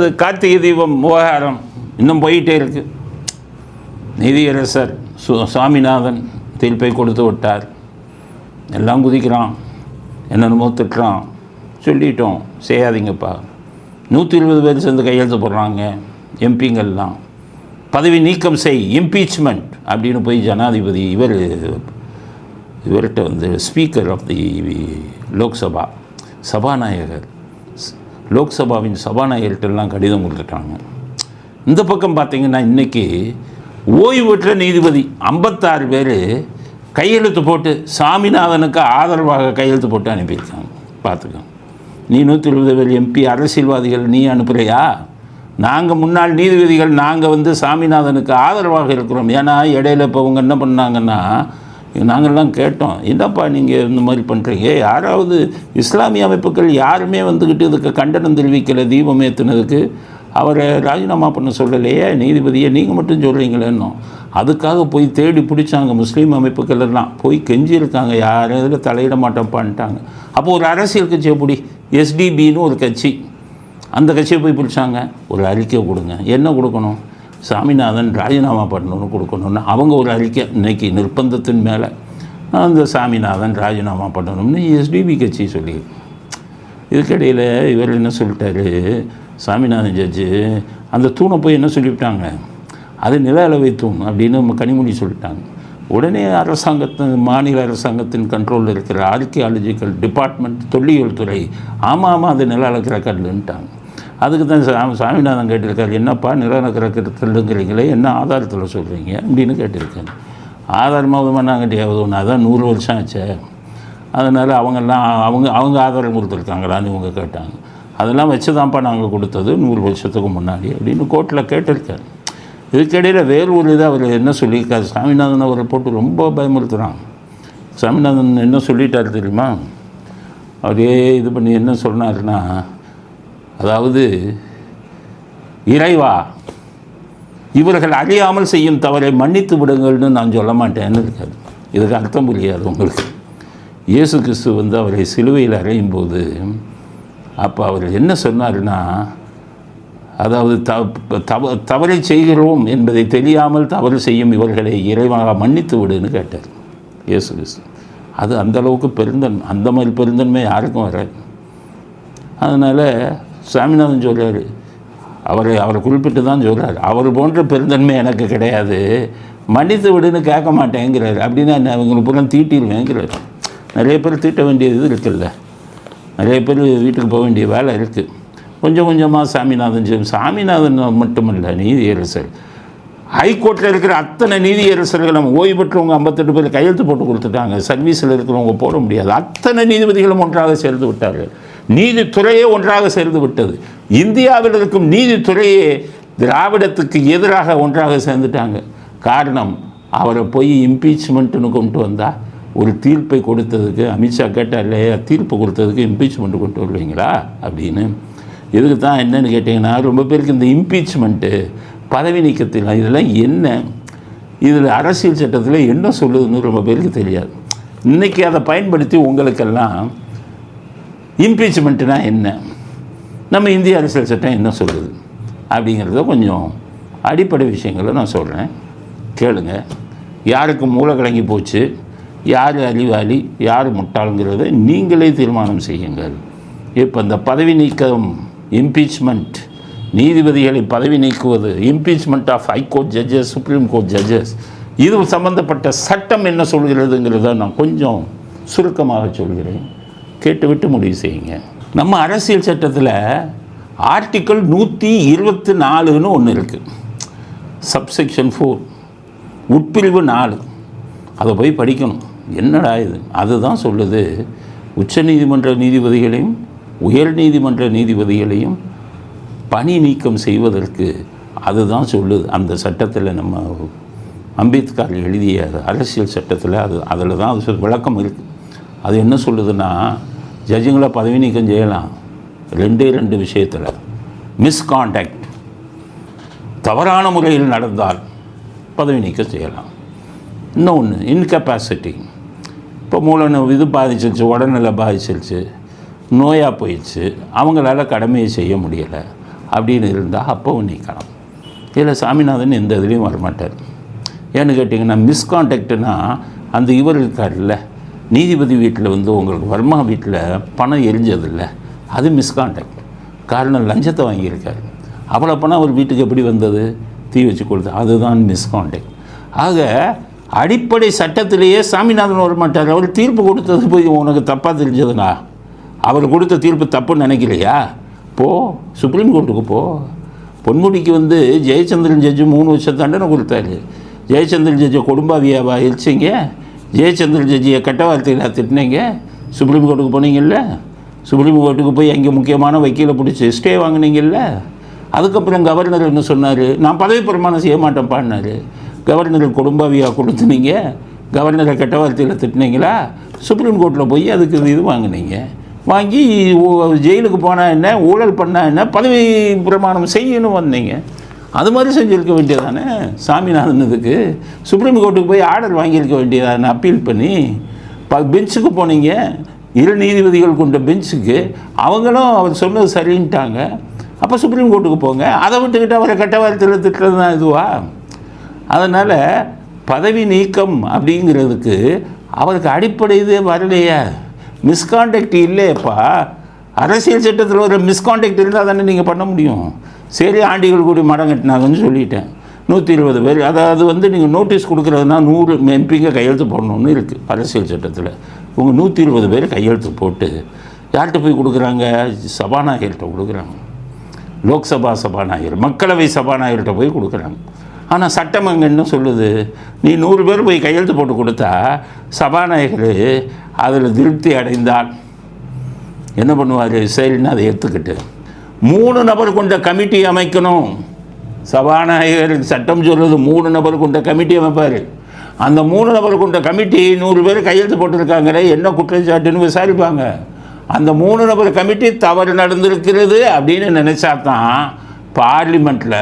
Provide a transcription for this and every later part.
இது கார்த்திகை தீபம் விவகாரம் இன்னும் போயிட்டே இருக்கு. நீதியரசர் சு சாமிநாதன் தீர்ப்பை கொடுத்து விட்டார். எல்லாம் குதிக்கிறான். என்னென்னமோ திட்டுறான். சொல்லிட்டோம். செய்யாதீங்கப்பா. நூற்றி இருபது பேர் சேர்ந்து கையெழுத்து போடுறாங்க. எம்பிங்கள்லாம். பதவி நீக்கம் செய். இம்பீச்மெண்ட் அப்படின்னு போய் ஜனாதிபதி இவர் இவர்கிட்ட வந்து ஸ்பீக்கர் ஆஃப் தி லோக்சபா சபாநாயகர். லோக்சபாவின் சபாநாயகர்கிட்டலாம் கடிதம் கொடுத்துட்டாங்க. இந்த பக்கம் பார்த்தீங்கன்னா இன்றைக்கி ஓய்வு பெற்ற நீதிபதி ஐம்பத்தாறு பேர் கையெழுத்து போட்டு சாமிநாதனுக்கு ஆதரவாக கையெழுத்து போட்டு அனுப்பியிருக்காங்க. பார்த்துக்கோங்க நீ நூற்றி இருபது பேர் எம்பி அரசியல்வாதிகள் நீ அனுப்புகிறியா நாங்கள் முன்னாள் நீதிபதிகள் நாங்கள் வந்து சாமிநாதனுக்கு ஆதரவாக இருக்கிறோம். ஏன்னா இடையில இப்போ அவங்க என்ன பண்ணாங்கன்னா நாங்கள்லாம் கேட்டோம் என்னப்பா நீங்கள் இந்த மாதிரி பண்ணுறீங்க யாராவது இஸ்லாமிய அமைப்புகள் யாருமே வந்துக்கிட்டு இதுக்கு கண்டனம் தெரிவிக்கலை தீபம் ஏற்றுனதுக்கு அவரை ராஜினாமா பண்ண சொல்லலையே நீதிபதியை நீங்கள் மட்டும் சொல்கிறீங்களேன்னோ அதுக்காக போய் தேடி பிடிச்சாங்க முஸ்லீம் அமைப்புகள் எல்லாம். போய் கெஞ்சியிருக்காங்க. யாரும் இதில் தலையிட மாட்டோம்ப்பான்ட்டாங்க அப்போ ஒரு அரசியல் கட்சியை பிடி எஸ்டிபின்னு ஒரு கட்சி. அந்த கட்சியை போய் பிடிச்சாங்க. ஒரு அறிக்கை கொடுங்க. என்ன கொடுக்கணும்? சாமிநாதன் ராஜினாமா பண்ணணும்னு கொடுக்கணும்னு அவங்க ஒரு அறிக்கை. இன்னைக்கு நிர்பந்தத்தின் மேலே அந்த சாமிநாதன் ராஜினாமா பண்ணணும்னு எஸ்டிபி கட்சி சொல்லி. இதுக்கிடையில் இவர் என்ன சொல்லிட்டாரு? சாமிநாதன் ஜட்ஜு அந்த தூணை போய் என்ன சொல்லிவிட்டாங்க? அது நில அளவை தூண் அப்படின்னு நம்ம கனிமொழி சொல்லிட்டாங்க. உடனே அரசாங்கத்தின் மாநில அரசாங்கத்தின் கண்ட்ரோலில் இருக்கிற ஆர்கியாலஜிக்கல் டிபார்ட்மெண்ட் தொல்லியல் துறை ஆமாம் ஆமாம் அது நில அளக்கிற கல்லுன்ட்டாங்க அதுக்கு தான் சா- சாமிநாதன் கேட்டிருக்காரு என்னப்பா நில அளக்கிற என்ன ஆதாரத்தில் சொல்கிறீங்க அப்படின்னு கேட்டிருக்காரு. ஆதாரமாக நாங்கள் ஒன்று அதான் நூறு வருஷம் ஆச்சே. அதனால் அவங்கெல்லாம் அவங்க அவங்க ஆதாரம் கொடுத்துருக்காங்களான்னு இவங்க கேட்டாங்க. அதெல்லாம் வச்சு தான்ப்பா நாங்கள் கொடுத்தது நூறு வருஷத்துக்கு முன்னாடி அப்படின்னு கோர்ட்டில் கேட்டிருக்காரு. இதுக்கிடையில் வேறு ஒரு இதை அவர் என்ன சொல்லியிருக்காரு? சாமிநாதன் அவரை போட்டு ரொம்ப பயமுறுத்துகிறாங்க சாமிநாதன் என்ன சொல்லிட்டார் தெரியுமா? அவரே இது பண்ணி என்ன சொன்னாருன்னா அதாவது இறைவா இவர்கள் அறியாமல் செய்யும் தவறை மன்னித்து விடுங்கள்னு நான் சொல்ல மாட்டேன்னு இருக்காது இதுக்கு அர்த்தம் புரியாது உங்களுக்கு. இயேசு கிறிஸ்து வந்து அவரை சிலுவையில் அறையும் போது அப்போ அவர் என்ன சொன்னார்னா அதாவது தவ தவ தவறை செய்கிறோம் என்பதை தெரியாமல் தவறு செய்யும் இவர்களை இறைவாக மன்னித்து விடுன்னு கேட்டார் இயேசு கிறிஸ்து. அது அந்த அளவுக்கு பெருந்தன்மை அந்த மாதிரி பெருந்தன்மை யாருக்கும் வராது. அதனால் சாமிநாதன் சொல்கிறார் அவரை அவரை குறிப்பிட்டு தான் சொல்கிறார் அவர் போன்ற பெருந்தன்மை எனக்கு கிடையாது. மன்னித்து விடுன்னு கேட்க மாட்டேங்கிறார். அப்படின்னா நான் அவங்களுக்கு புறம் தீட்டிடுவேங்கிறார் நிறைய பேர் தீட்ட வேண்டியது இருக்குல்ல. நிறைய பேர் வீட்டுக்கு போக வேண்டிய வேலை இருக்குது கொஞ்சம் கொஞ்சமாக சாமிநாதன் சொல்லி சாமிநாதன் மட்டுமல்ல நீதியரசர். ஹைகோர்ட்டில் இருக்கிற அத்தனை நீதியரசர்களும் ஓய்வு பெற்றவங்க ஐம்பத்தெட்டு பேர் கையெழுத்து போட்டு கொடுத்துட்டாங்க. சர்வீஸில் இருக்கிறவங்க போட முடியாது. அத்தனை நீதிபதிகளும் ஒன்றாக சேர்ந்து விட்டார்கள். நீதித்துறையே ஒன்றாக சேர்ந்து விட்டது. இந்தியாவில் இருக்கும் நீதித்துறையே திராவிடத்துக்கு எதிராக ஒன்றாக சேர்ந்துட்டாங்க. காரணம் அவரை போய் இம்பீச்மெண்ட்டுன்னு கொண்டு வந்தால் ஒரு தீர்ப்பை கொடுத்ததுக்கு அமித்ஷா கேட்டார் இல்லையா தீர்ப்பு கொடுத்ததுக்கு இம்பீச்மெண்ட் கொண்டு வருவீங்களா? அப்படின்னு. இதுக்கு தான் என்னென்னு கேட்டிங்கன்னா ரொம்ப பேருக்கு இந்த இம்பீச்மெண்ட்டு பதவி நீக்கத்தில் இதெல்லாம் என்ன? இதில் அரசியல் சட்டத்தில் என்ன சொல்லுதுன்னு ரொம்ப பேருக்கு தெரியாது. இன்றைக்கி அதை பயன்படுத்தி உங்களுக்கெல்லாம் இம்பீச்மெண்ட்டுனா என்ன? நம்ம இந்திய அரசியல் சட்டம் என்ன சொல்லுது? அப்படிங்கிறத கொஞ்சம் அடிப்படை விஷயங்களை நான் சொல்கிறேன் கேளுங்க. யாருக்கு மூளை கலங்கி போச்சு யார் அறிவாளி யார் முட்டாளுங்கிறத நீங்களே தீர்மானம் செய்யுங்கள். இப்போ இந்த பதவி நீக்கம் இம்பீச்மெண்ட் நீதிபதிகளை பதவி நீக்குவது impeachment of high court judges supreme court judges இது சம்பந்தப்பட்ட சட்டம் என்ன சொல்கிறதுங்கிறத நான் கொஞ்சம் சுருக்கமாக சொல்கிறேன். கேட்டுவிட்டு முடிவு செய்யுங்க. நம்ம அரசியல் சட்டத்தில் ஆர்டிக்கல் நூற்றி இருபத்தி நாலுன்னு ஒன்று இருக்குது சப்செக்ஷன் ஃபோர் உட்பிரிவு நாலு. அதை போய் படிக்கணும். என்னடா இது? அதுதான் சொல்லுது உச்ச நீதிமன்ற நீதிபதிகளையும் உயர் நீதிமன்ற நீதிபதிகளையும் பணி நீக்கம் செய்வதற்கு அதுதான் சொல்லுது. அந்த சட்டத்தில் நம்ம அம்பேத்கர் எழுதிய அரசியல் சட்டத்தில் அது அதில் தான் அது விளக்கம் இருக்குது அது என்ன சொல்லுதுன்னா ஜட்ஜுங்களை பதவி நீக்கம் செய்யலாம். ரெண்டே ரெண்டு விஷயத்தில். மிஸ்கான்டாக்ட் தவறான முறையில் நடந்தால் பதவி நீக்கம் செய்யலாம் இன்னொன்று இன்கெப்பாசிட்டி இப்போ மூளை இது பாதிச்சிருச்சு உடல்நிலை பாதிச்சிருச்சு நோயாக போயிடுச்சு அவங்களால கடமையை செய்ய முடியலை. அப்படின்னு இருந்தால் அப்போவும் நீக்கலாம் இதில் சாமிநாதன் எந்த இதுலேயும் வரமாட்டார். ஏன்னு கேட்டிங்கன்னா மிஸ்கான்டாக்ட்னா அந்த இவர் இருக்கார்ல நீதிபதி வீட்டில் வந்து உங்களுக்கு வர்மா வீட்டில் பணம் எரிஞ்சதில்ல. அது மிஸ்கான்டாக்ட் காரணம் லஞ்சத்தை வாங்கியிருக்காரு. அவ்வளோ பணம் அவர் வீட்டுக்கு எப்படி வந்தது? தீ வச்சு கொடுத்து. அதுதான் மிஸ்கான்டாக்ட் ஆக அடிப்படை சட்டத்திலேயே சாமிநாதன் வர மாட்டார் அவர் தீர்ப்பு கொடுத்தது போய் உனக்கு தப்பாக தெரிஞ்சதுனா? அவர் கொடுத்த தீர்ப்பு தப்புன்னு நினைக்கலையா? போ சுப்ரீம் கோர்ட்டுக்கு போ. பொன்முடிக்கு வந்து ஜெயச்சந்திரன் ஜட்ஜு மூணு வருஷம் தண்டனை கொடுத்தாரு. ஜெயச்சந்திரன் ஜட்ஜை கொடும்பாவியாவா எரிச்சிங்க? ஜெயச்சந்திரன் ஜட்ஜியை கெட்ட வார்த்தையில் திட்டினீங்க. சுப்ரீம் கோர்ட்டுக்கு போனீங்கல்ல? சுப்ரீம் கோர்ட்டுக்கு போய் அங்கே முக்கியமான வக்கீலை பிடிச்சி ஸ்டே வாங்கினீங்கல்ல? அதுக்கப்புறம் கவர்னர் என்ன சொன்னார்? நான் பதவி பிரமாணம் செய்ய மாட்டேன்ப்பான்னாரு கவர்னர் கொடும்பாவியா கொடுத்துனீங்க. கவர்னரை கெட்ட வார்த்தையில் திட்டினீங்களா? சுப்ரீம் கோர்ட்டில் போய் அதுக்கு இது வாங்கினீங்க. வாங்கி ஜெயிலுக்கு போனால் என்ன? ஊழல் பண்ணால் என்ன? பதவி பிரமாணம் செய்யணும் வந்தீங்க. அது மாதிரி செஞ்சுருக்க வேண்டியதானே? சாமிநாதன் இதுக்கு சுப்ரீம் கோர்ட்டுக்கு போய் ஆர்டர் வாங்கியிருக்க வேண்டியதானே? அப்பீல் பண்ணி ப பெஞ்சுக்கு போனீங்க. இரு நீதிபதிகள் கொண்ட பெஞ்சுக்கு. அவங்களும் அவர் சொன்னது சரின்ட்டாங்க. அப்போ சுப்ரீம் கோர்ட்டுக்கு போங்க. அதை விட்டுக்கிட்டு அவரை கெட்ட வார்த்தையில் திட்டுறது தான் இதுவா? அதனால் பதவி நீக்கம் அப்படிங்கிறதுக்கு அவருக்கு அடிப்படை இதே வரலையா. மிஸ்கான்டக்ட் இல்லையப்பா. அரசியல் சட்டத்தில் ஒரு மிஸ்கான்டாக்ட் இருந்தால் தானே நீங்கள் பண்ண முடியும். சரி ஆண்டிகள் கூடி மடம் கட்டினாங்கன்னு சொல்லிட்டேன். நூற்றி இருபது பேர் அதாவது வந்து நீங்கள் நோட்டீஸ் கொடுக்குறதுனா நூறு எம்பிங்க கையெழுத்து போடணும்னு இருக்குது அரசியல் சட்டத்தில். உங்கள் நூற்றி இருபது பேர் கையெழுத்து போட்டு யார்கிட்ட போய் கொடுக்குறாங்க? சபாநாயகர்கிட்ட கொடுக்குறாங்க. லோக்சபா சபாநாயகர் மக்களவை சபாநாயகர்கிட்ட போய் கொடுக்குறாங்க. ஆனால் சட்டம் அங்கே என்ன சொல்லுது? நீ நூறு பேர் போய் கையெழுத்து போட்டு கொடுத்தா சபாநாயகர் அதில் திருப்தி அடைந்தால் என்ன பண்ணுவார் சரின்னு அதை எடுத்துக்கிட்டு. மூணு நபர் கொண்ட கமிட்டி அமைக்கணும். சபாநாயகர் சட்டம் சொல்கிறது மூணு நபர் கொண்ட கமிட்டி அமைப்பார். அந்த மூணு நபர் கொண்ட கமிட்டி நூறு பேர் கையெழுத்து போட்டிருக்காங்களே என்ன குற்றச்சாட்டுன்னு விசாரிப்பாங்க. அந்த மூணு நபர் கமிட்டி தவறு நடந்திருக்கிறது அப்படின்னு நினச்சா தான் பார்லிமெண்ட்டில்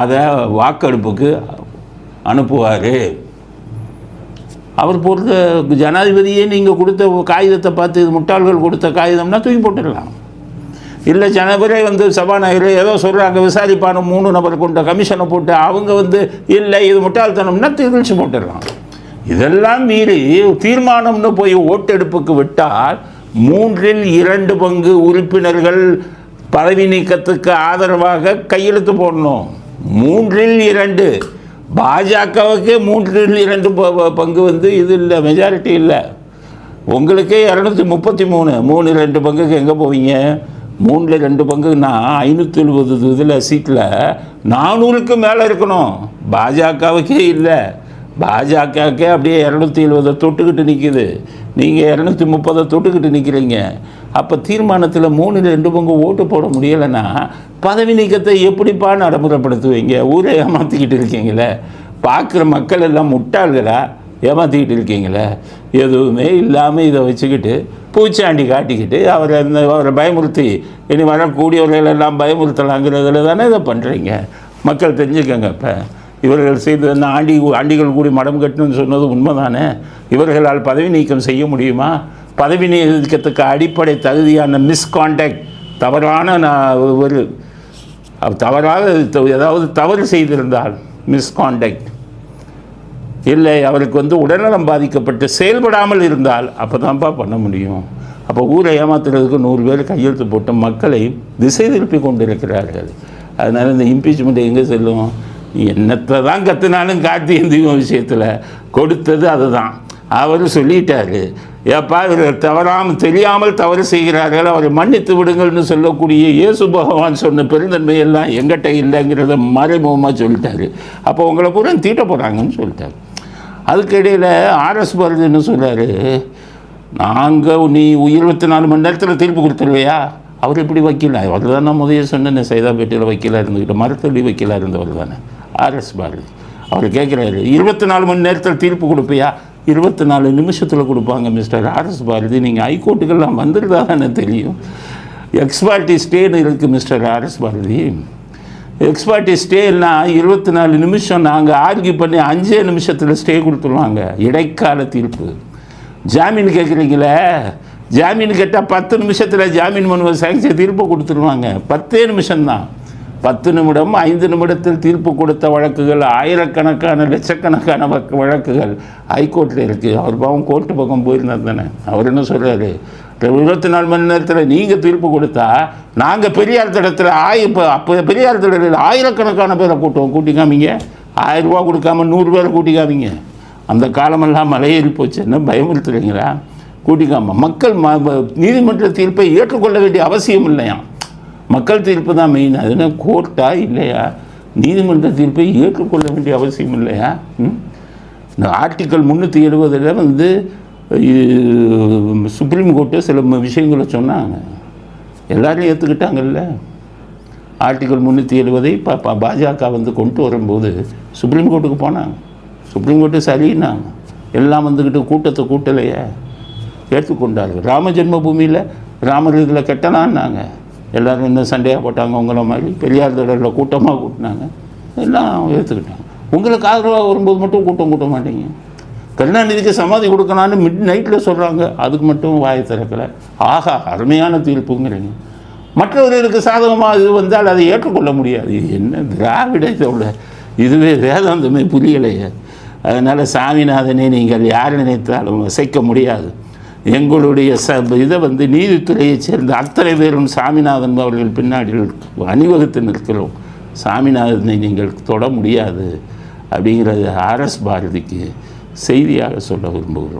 அதை வாக்கெடுப்புக்கு அனுப்புவார். அவர் பொறுத்த ஜனாதிபதியே நீங்கள் கொடுத்த காகிதத்தை பார்த்து இது முட்டாள்கள் கொடுத்த காகிதம்னா தூக்கி போட்டுடலாம். இல்லை ஜனவரே வந்து சபாநாயகர் ஏதோ சொல்கிறாங்க விசாரிப்பான மூணு நபர் கொண்ட கமிஷனை போட்டு அவங்க வந்து இல்லை இது முட்டாள்தனம்னா திகழ்ச்சி போட்டுடலாம். இதெல்லாம் மீறி தீர்மானம்னு போய் ஓட்டெடுப்புக்கு விட்டால் மூன்றில் இரண்டு பங்கு உறுப்பினர்கள் பதவி நீக்கத்துக்கு ஆதரவாக கையெழுத்து போடணும். மூன்றில் இரண்டு. பாஜகவுக்கே மூன்றில் இரண்டு ப- பங்கு வந்து இது இல்லை மெஜாரிட்டி இல்லை. உங்களுக்கே இரநூத்தி முப்பத்தி மூணு. மூணு ரெண்டு பங்குக்கு எங்கே போவீங்க? மூணில் ரெண்டு பங்குன்னா ஐநூற்றி எழுபது இதில் சீட்டில் நானூறுக்கு மேலே இருக்கணும். பாஜகவுக்கே இல்லை. பாஜகவுக்கே அப்படியே இரநூத்தி எழுபதை தொட்டுக்கிட்டு நிற்கிது நீங்கள் இரநூத்தி முப்பதை தொட்டுக்கிட்டு நிற்கிறீங்க அப்போ தீர்மானத்தில் மூணில் ரெண்டு பங்கு ஓட்டு போட முடியலைன்னா பதவி நீக்கத்தை எப்படிப்பா நடைமுறைப்படுத்துவீங்க? ஊரை ஏமாற்றிக்கிட்டு இருக்கீங்களே. பார்க்குற மக்கள் எல்லாம் முட்டாள்களா? ஏமாற்றிக்கிட்டு இருக்கீங்களே. எதுவுமே இல்லாமல் இதை வச்சுக்கிட்டு பூச்சாண்டி காட்டிக்கிட்டு அவரை இந்த அவரை பயமுறுத்தி இனி வரக்கூடியவர்கள் எல்லாம் பயமுறுத்தலாங்கிறதுல தானே இதை பண்ணுறீங்க மக்கள் தெரிஞ்சுக்கங்க இப்போ. இவர்கள் செய்து அந்த ஆண்டி ஆண்டிகள் கூடி மடம் கட்டணும்னு சொன்னது உண்மைதானே? இவர்களால் பதவி நீக்கம் செய்ய முடியுமா? பதவி நீக்கத்துக்கு அடிப்படை தகுதியான மிஸ்கான்டாக்ட் தவறான நான் ஒரு தவறாக ஏதாவது தவறு செய்திருந்தால் மிஸ்கான்டாக்ட் இல்லை அவருக்கு வந்து உடல்நலம் பாதிக்கப்பட்டு செயல்படாமல் இருந்தால் அப்போ தான்ப்பா பண்ண முடியும். அப்போ ஊரை ஏமாத்துறதுக்கு நூறு பேர் கையெழுத்து போட்டு மக்களை திசை திருப்பி கொண்டிருக்கிறார்கள். அதனால் இந்த இம்பீச்மெண்ட் எங்கே செல்லும்? என்னத்தை தான் கற்றுனாலும் கார்த்திகேயன் தீபம் விஷயத்தில் கொடுத்தது அதுதான். அவர் சொல்லிட்டாரு. ஏப்பா இவர் தவறாமல் தெரியாமல் தவறு செய்கிறார்கள் அவரை மன்னித்து விடுங்கள்னு சொல்லக்கூடிய இயேசு பகவான் சொன்ன பெருந்தன்மை எல்லாம் எங்கிட்ட இல்லைங்கிறத மறைமுகமாக சொல்லிட்டாரு. அப்போ உங்களை பூரா தீட்ட போகிறாங்கன்னு சொல்லிட்டாரு. அதுக்கு இடையில் ஆர்எஸ் பாரதின்னு சொல்கிறாரு நாங்கள் நீ இருபத்தி நாலு மணி நேரத்தில் தீர்ப்பு கொடுத்துருவையா? அவர் எப்படி வக்கீல்? அவர் தான் நான் முதல்ல சொன்னேன் சைதாப்பேட்டையில் வக்கீலாக இருந்துக்கிட்டு மரத்தடி வக்கீலாக இருந்தவர் தானே ஆர்எஸ் பாரதி. அவர் கேட்குறாரு இருபத்தி நாலு மணி நேரத்தில் தீர்ப்பு கொடுப்பியா? இருபத்தி நாலு நிமிஷத்தில் கொடுப்பாங்க மிஸ்டர் ஆர்எஸ் பாரதி. நீங்கள் ஹைகோர்ட்டுக்கெல்லாம் வந்துருந்தா தானே தெரியும். எக்ஸ்பார்ட்டி ஸ்டேன்னு இருக்குது mister R S Bharathi. Ex parte ஸ்டேன்னா இருபத்தி நாலு நிமிஷம் நாங்கள் ஆர்கியூ பண்ணி அஞ்சே நிமிஷத்தில் ஸ்டே கொடுத்துருவாங்க. இடைக்கால தீர்ப்பு. ஜாமீன் கேட்குறீங்களே ஜாமீன் கேட்டால் பத்து நிமிஷத்தில் ஜாமீன் மனுவை சாங்ஷன் தீர்ப்பு கொடுத்துருவாங்க. பத்தே நிமிஷம்தான். பத்து நிமிடம் ஐந்து நிமிடத்தில் தீர்ப்பு கொடுத்த வழக்குகள் ஆயிரக்கணக்கான லட்சக்கணக்கான வழக்குகள் ஹைகோர்ட்டில் இருக்குது அவர் பாவம் கோர்ட்டு பக்கம் போயிருந்தார் தானே. அவர் என்ன சொல்கிறாரு இருபத்தி நாலு மணி நேரத்தில் நீங்கள் தீர்ப்பு கொடுத்தா நாங்கள் பெரியார் திடத்தில் ஆய் இப்போ அப்போ பெரியார் திடத்தில் ஆயிரக்கணக்கான பேரை கூட்டுவோம் கூட்டி காமிங்க ஆயிரம் ரூபா கொடுக்காம நூறு பேரை கூட்டி காமிங்க அந்த காலமெல்லாம் மலையேறி போச்சு. என்ன பயமுறுத்துறீங்களா? கூட்டிக்காம. மக்கள் ம- நீதிமன்ற தீர்ப்பை ஏற்றுக்கொள்ள வேண்டிய அவசியம் இல்லையா மக்கள் தீர்ப்பு தான் மெயின் அது என்ன கோர்ட்டா இல்லையா? நீதிமன்ற தீர்ப்பை ஏற்றுக்கொள்ள வேண்டிய அவசியம் இல்லையா? ம்? இந்த ஆர்டிக்கல் முந்நூற்றி எழுபதில் வந்து சுப்ரீம் கோர்ட்டு சில விஷயங்களை சொன்னாங்க. எல்லோரும் ஏற்றுக்கிட்டாங்கல்ல ஆர்டிக்கல் முந்நூற்றி எழுபதை பா பா- பாஜக வந்து கொண்டு வரும்போது சுப்ரீம் கோர்ட்டுக்கு போனாங்க. சுப்ரீம் கோர்ட்டு சரின்னாங்க எல்லாம் வந்துக்கிட்டு கூட்டத்தை கூட்டலையே ஏற்றுக்கொண்டார்கள். ராம ஜென்மபூமியில் ராமர் இதில் கெட்டலான்னாங்க எல்லோரும் இன்னும் சண்டையாக போட்டாங்க உங்களை மாதிரி. பெரியார் திடலில் கூட்டமாக கூட்டினாங்க. எல்லாம் ஏற்றுக்கிட்டாங்க உங்களுக்கு ஆதரவாக வரும்போது மட்டும் கூட்டம் கூட்ட மாட்டீங்க. கருணாநிதிக்கு சமாதி கொடுக்கலான்னு மிட் நைட்டில் சொல்கிறாங்க அதுக்கு மட்டும் வாயை திறக்கலை. ஆஹா அருமையான தீர்ப்புங்கிறீங்க. மற்றவர்களுக்கு சாதகமாக இது வந்தால் அதை ஏற்றுக்கொள்ள முடியாது. இது என்ன திராவிட இதுவே வேதாந்தமே புரியலையே. அதனால் சாமிநாதனை நீங்கள் யார் நினைத்தாலும் அசைக்க முடியாது. எங்களுடைய ச இதை வந்து நீதித்துறையைச் சேர்ந்த அத்தனை பேரும் சாமிநாதன் அவர்கள் பின்னாடி அணிவகுத்து நிற்கிறோம். சாமிநாதனை நீங்கள் தொட முடியாது அப்படிங்கிறது ஆர்எஸ் பாரதிக்கு செய்தியாக சொல்ல விரும்புகிறோம்.